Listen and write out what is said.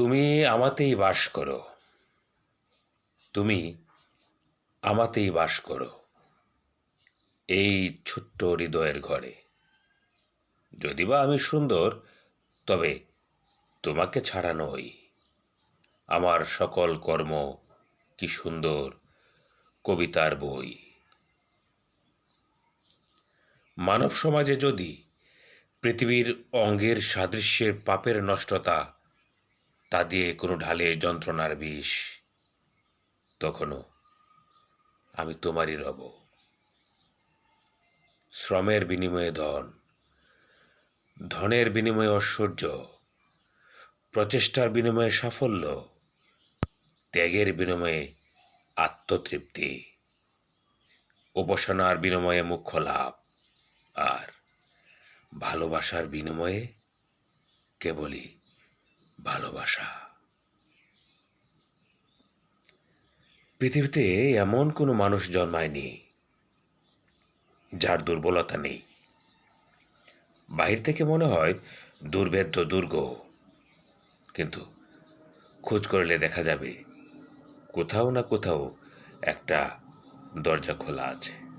তুমি আমাতেই বাস করো। তুমি আমাতেই বাস করো। এই ছোট্ট হৃদয়ের ঘরে। যদি বা আমি সুন্দর, তবে তোমাকে ছাড়া নই। আমার সকল কর্ম কি সুন্দর কবিতার বই। মানব সমাজে যদি পৃথিবীর অঙ্গের সাদৃশ্যের পাপের নষ্টতা তা দিয়ে কোনো ঢালে যন্ত্রণার বিষ। তখনও আমি তোমারই রব। শ্রমের বিনিময়ে ধন, ধনের বিনিময়ে ঐশ্বর্য, প্রচেষ্টার বিনিময়ে সাফল্য, ত্যাগের বিনিময়ে আত্মতৃপ্তি, উপাসনার বিনিময়ে মুখ্য লাভ, আর ভালোবাসার বিনিময়ে কেবলই ভালোবাসা। পৃথিবীতে এমন কোনো মানুষ জন্মায়নি যার দুর্বলতা নেই। বাহির থেকে মনে হয় দুর্ভেদ্য, দুর্গ, কিন্তু খোঁজ করলে দেখা যাবে কোথাও না কোথাও একটা দরজা খোলা আছে।